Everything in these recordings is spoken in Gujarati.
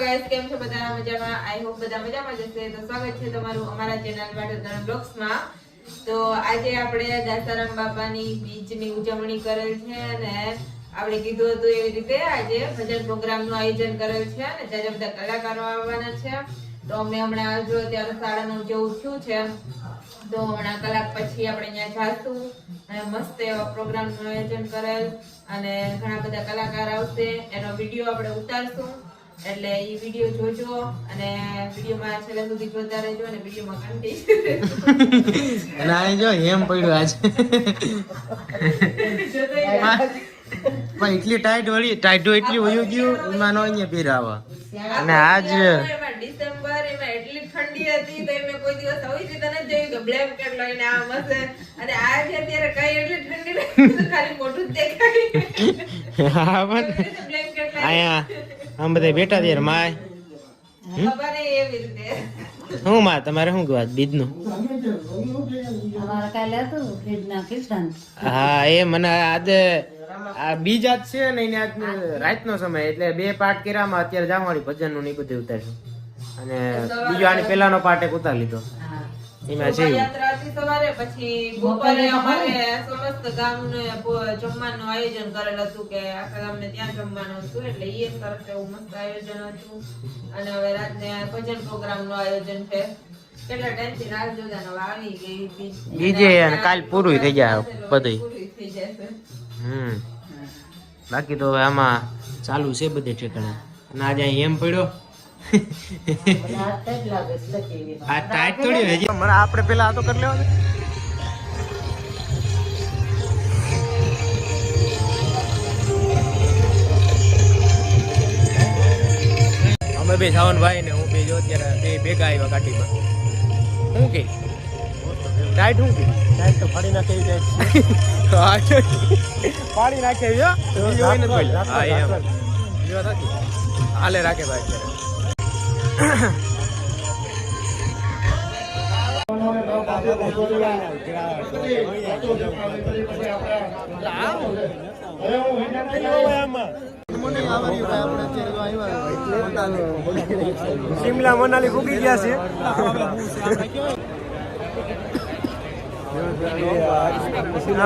ગાઈસ કેમ છો? બધા મજામાં? આઈ હોપ બધા મજામાં જશે તો સ્વાગત છે તમારું અમારા ચેનલ પાટોદરા બ્લોગ્સમાં તો આજે આપણે દાસારામ બાપાની બીજની ઉજવણી કરેલ છે અને આપણે કીધું હતું એવી રીતે આજે ભજન પ્રોગ્રામનું આયોજન કરેલ છે અને જ્યારે બધા કલાકારો આવવાના છે. તો અમે હમણાં જો ત્યારે સાડા નવ જેવું થયું છે. તો હમણાં કલાક પછી આપણે અહીંયા જાશું અને મસ્ત એવા પ્રોગ્રામનું આયોજન કરેલ અને ઘણા બધા કલાકાર આવશે. એનો વીડિયો આપણે ઉતારશું. એટલે એ વીડિયો જોજો અને વિડીયોમાં છેલ્લે સુધી જોતા રહેજો અને વિડીયોમાં કંટી અને આ જો એમ પડ્યું આજે. પણ એટલી ટાઈટ વળી ટાઈટો એટલી વયું ગયું એમાં નો અહીંયા પહેરાવા અને આજ ડિસેમ્બર એમાં એટલી ઠંડી હતી તો એમે કોઈ દિવસ આવી રીતે નથી જોયું કે બ્લેન્કેટ લઈને આમ હશે. અને આજે અત્યારે કઈ એટલી ઠંડી નથી ખાલી મોઢું જ દેખાય. હા પણ અહીંયા આમ બધા બેઠા છે માય. શું માં તમારે શું કહેવાય બીજનું? અમારે કાલે હતું ફ્રીજના કિશન હા એ મને આજે આ બીજ આજ છે ને એને આજ રાતનો સમય એટલે બે પાર્ટ કર્યામાં અત્યારે જામવાળી ભજનનું ને બધું ઉતાર્યું. અને બીજો આની પેલાનો પાર્ટ એક ઉતારી લીધો. એમાં હતી સવારે પછી બપોરે અમારે સમસ્ત ગામને જમવાનું આયોજન કરેલ હતું કે આખા ગામને ત્યાં જમવાનું હતું. એટલે એ સરસ એવું મસ્ત આયોજન હતું. અને હવે રાતને ભજન પ્રોગ્રામનું આયોજન છે. કેટલા ટાઈમથી રાહ જોતા ને આવી ગઈ બીજ. બીજે અને કાલ પૂરું થઈ જાય બધું. પૂરું થઈ જશે હમ. બાકી તો હવે આમાં ચાલુ છે બધે ઠેકાણે. અને આજે અહીં એમ પડ્યો. આ ટાઈટ થોડી મને આપણે પેલા આ તો કરી લેવા. અમે બે સાવનભાઈ ને હું બે જો અત્યારે બે ભેગા આવ્યા ગાડીમાં. શું કે? ટાઈટ શું કે? ટાઈટ તો ફાડી નાખે છે. પાડી નાખે હા. એમ. હાલે રાખે ભાઈ અત્યારે. શિમલા મનાલી ફૂગી ગયા છે.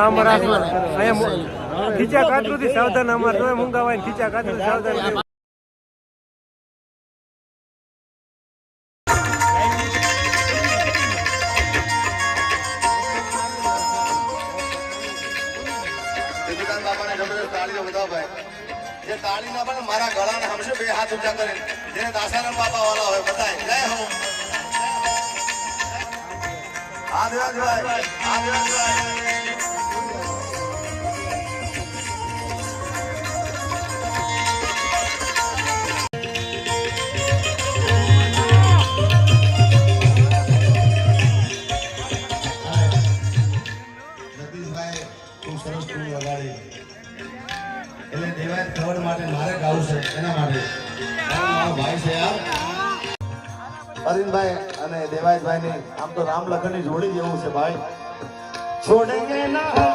અમારા ખીચા કાતરું થી સાવધાન અમારે મૂંગાવાય ખીચા કાતરું સાવધાન છે ભાઈ. છોડે ના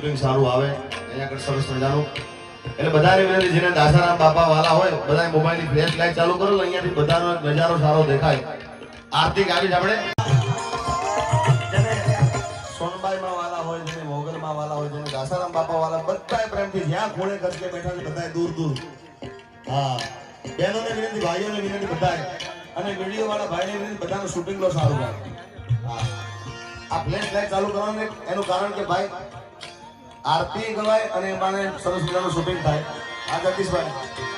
શૂટિંગ સારું આવે. અહીંયા આગળ સરસ મજાનું. એટલે બધાને વિનંતી, જેને દાસારામ બાપા વાલા હોય બધા મોબાઈલની ફ્લેશ લાઈટ ચાલુ કરો, અહીંયાથી બધાનો નજારો સારો દેખાય. આરતી ગાવી આપણે. જેને સોનબાઈમાં વાલા હોય, જેને મોગલમાં વાલા હોય, જેને દાસારામ બાપા વાલા બધાએ પ્રેમથી જ્યાં ખૂણે ખચકે બેઠા છે બધાએ દૂર દૂર. હા. બહેનોને વિનંતી, ભાઈઓને વિનંતી બધાએ અને વીડિયો વાળા ભાઈને બધાનું શૂટિંગ લો સારું હા. આ ફ્લેશ ચાલુ કરવાનું એનું કારણ કે ભાઈ આરતી ગવાય અને એમાંને સરસ મજાનું શૂટિંગ થાય. આ જગદીશભાઈ.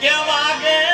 કે વાગે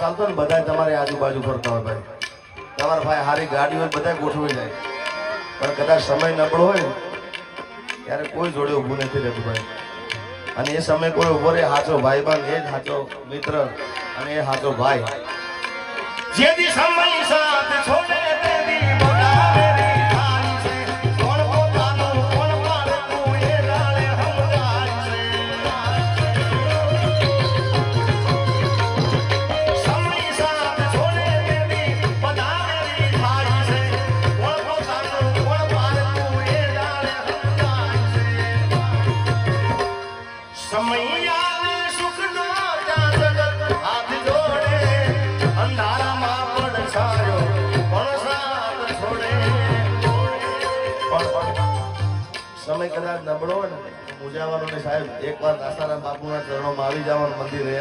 ચાલતો ને બધા તમારી આજુબાજુ ફરતા હોય ભાઈ. તમારા ભાઈ સારી ગાડી હોય બધા ગોઠવી જાય. પણ કદાચ સમય નબળો હોય ત્યારે કોઈ જોડે ઊભું નથી રહેતું ભાઈ. અને એ સમય કોઈ ઊભો રહે સાચો ભાઈબંધ, એ જ સાચો મિત્ર અને એ સાચો ભાઈ. જેથી સમય સાથ છોડે દાસારામ બાપુના ચરણોમાં આવી જવાનું મંદિરે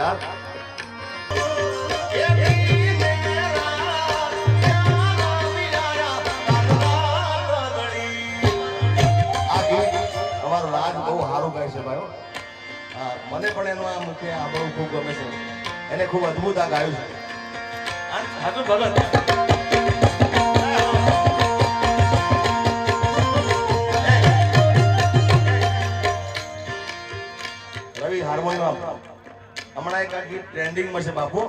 અમારો રાગ બહુ સારું ગાય છે ભાઈઓ. હા, મને પણ એનું આ મુખ્ય આ બહુ ખૂબ ગમે છે. એને ખૂબ અદ્ભુત આ ગાયું છે. ભગત. હમણાં એક આ ગીત ટ્રેન્ડિંગમાં છે બાપુ.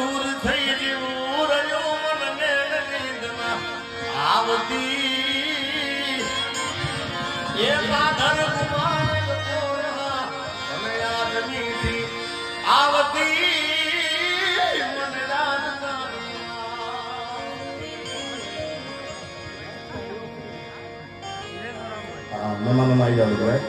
મજબૂર થઈ જેવું રહ્યું મને નિંદમાં આવતી એ પાધર કુમાર કોરા જાવ ભાઈ